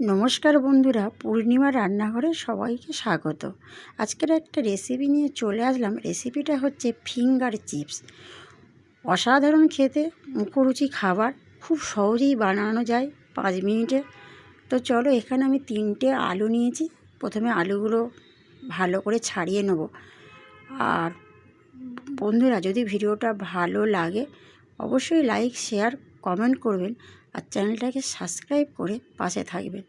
নমস্কার বন্ধুরা, পূর্ণিমা রান্নাঘরে সবাইকে স্বাগত। আজকের একটা রেসিপি নিয়ে চলে আসলাম। রেসিপিটা হচ্ছে ফিঙ্গার চিপস অসাধারণ খেতে, মুখরুচি খাবার, খুব সহজেই বানানো যায় পাঁচ মিনিটে। তো চলো এখানে আমি তিনটে আলু নিয়েছি। প্রথমে আলুগুলো ভালো করে ছাড়িয়ে নেব। আর বন্ধুরা, যদি ভিডিওটা ভালো লাগে, অবশ্যই লাইক শেয়ার কমেন্ট করবেন। আর চ্যানেলটাকে সাবস্ক্রাইব করে পাশে থাকবেন।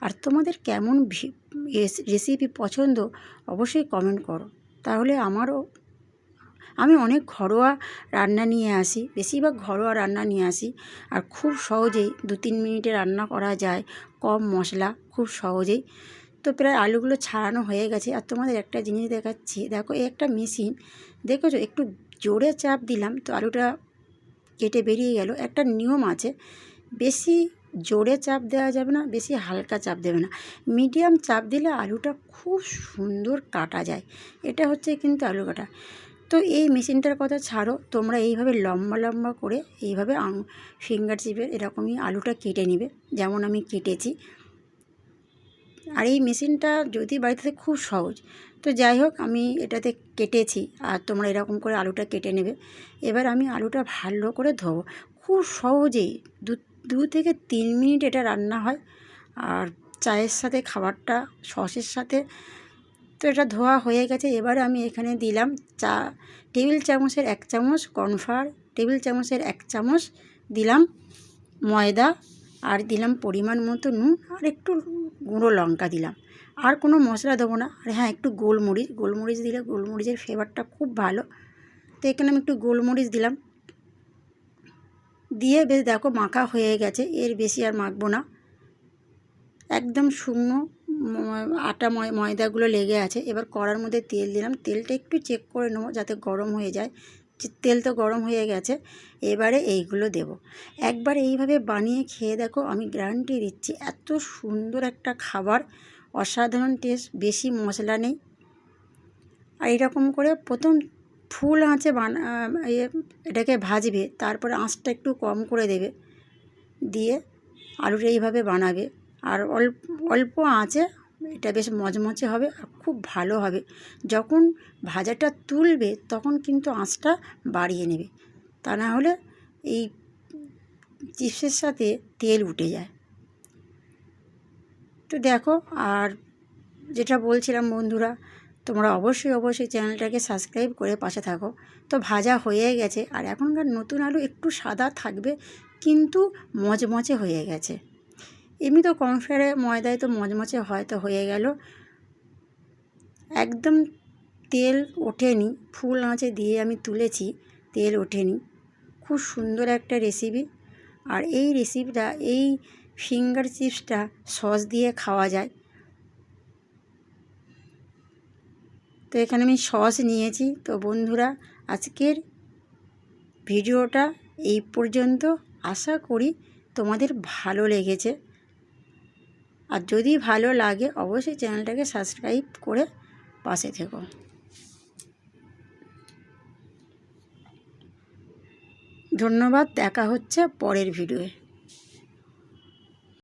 আর তোমাদের কেমন রেসিপি পছন্দ অবশ্যই কমেন্ট করো। তাহলে আমারও, আমি অনেক ঘরোয়া রান্না নিয়ে আসি, বেশিরভাগ ঘরোয়া রান্না নিয়ে আসি। আর খুব সহজেই দু তিন মিনিটে রান্না করা যায়, কম মশলা, খুব সহজেই। তো প্রায় আলুগুলো ছাড়ানো হয়ে গেছে। আর তোমাদের একটা জিনিস দেখাচ্ছি। দেখো, এই একটা মেশিন, দেখেছ? একটু জোরে চাপ দিলাম তো আলুটা কেটে বেরিয়ে গেল। একটা নিয়ম আছে বেশি জোরে চাপ দেওয়া যাবে না, বেশি হালকা চাপ দেবে না। মিডিয়াম চাপ দিলে আলুটা খুব সুন্দর কাটা যায়। এটা হচ্ছে কিন্তু আলু কাটা। তো এই মেশিনটার কথা ছাড়ো, তোমরা এইভাবে লম্বা লম্বা করে এইভাবে ফিঙ্গার চিপে এরকমই আলুটা কেটে নিবে, যেমন আমি কেটেছি। আর এই মেশিনটা যদি বাড়িতে খুব সহজ। তো যাই হোক, আমি এটাতে কেটেছি আর তোমরা এরকম করে আলুটা কেটে নেবে। এবার আমি আলুটা ভালো করে ধোবো। খুব সহজেই দু দু থেকে তিন মিনিট এটা রান্না হয়। আর চায়ের সাথে খাবারটা, সসের সাথে, তো এটা ধোয়া হয়ে গেছে। এবারে আমি এখানে দিলাম চা, টেবিল চামচের এক চামচ কর্নফ্লাওয়ার, টেবিল চামচের এক চামচ দিলাম ময়দা, আর দিলাম পরিমাণ মতো নুন, আর একটু গুঁড়ো লঙ্কা দিলাম। আর কোনো মশলা দেবো না। আর হ্যাঁ একটু গোলমরিচ গোলমরিচ দিলে গোলমরিচের ফ্লেভারটা খুব ভালো। তো এখানে আমি একটু গোলমরিচ দিলাম। দিয়ে বেশ দেখো মাখা হয়ে গেছে, এর বেশি আর মাখবো না। একদম শুকনো আটা ময়দাগুলো লেগে আছে। এবার কড়ার মধ্যে তেল দিলাম। তেলটা একটু চেক করে নেব যাতে গরম হয়ে যায়। তেল তো গরম হয়ে গেছে, এবারে এইগুলো দেব। একবার এইভাবে বানিয়ে খেয়ে দেখো, আমি গ্যারান্টি দিচ্ছি, এত সুন্দর একটা খাবার। অসাধারণ টেস্ট, বেশি মশলা নেই। আর এরকম করে প্রথম ফুল আঁচে বানা এটাকে ভাজবে, তারপরে আঁচটা একটু কম করে দেবে, দিয়ে আলুটা এইভাবে বানাবে। আর অল্প অল্প আঁচে এটা বেশ মচমচে হবে আর খুব ভালো হবে। যখন ভাজাটা তুলবে, তখন কিন্তু আঁচটা বাড়িয়ে নেবে। তা না হলে এই চিপসের সাথে তেল উঠে যায়। তো দেখো, আর যেটা বলছিলাম বন্ধুরা তোমরা অবশ্যই অবশ্যই চ্যানেলটাকে সাবস্ক্রাইব করে পাশে থাকো। তো ভাজা হয়ে গেছে আর এখনকার নতুন আলু একটু সাদা থাকবে, কিন্তু মচমচে হয়ে গেছে। এমনি তো কর্নফ্লাওয়ারে ময়দায় তো মচমচে হয়, তো হয়ে গেল। একদম তেল ওঠেনি, ফুল আঁচে দিয়ে আমি তুলেছি, তেল ওঠেনি। খুব সুন্দর একটা রেসিপি আর এই রেসিপিটা এই ফিঙ্গার চিপসটা সস দিয়ে খাওয়া যায়। তো এখানে আমি সস নিয়েছি। তো বন্ধুরা, আজকের ভিডিওটা এই পর্যন্ত। আশা করি তোমাদের ভালো লেগেছে। আর যদি ভালো লাগে, অবশ্যই চ্যানেলটাকে সাবস্ক্রাইব করে পাশে থেকো। ধন্যবাদ, দেখা হচ্ছে পরের ভিডিওয়ে।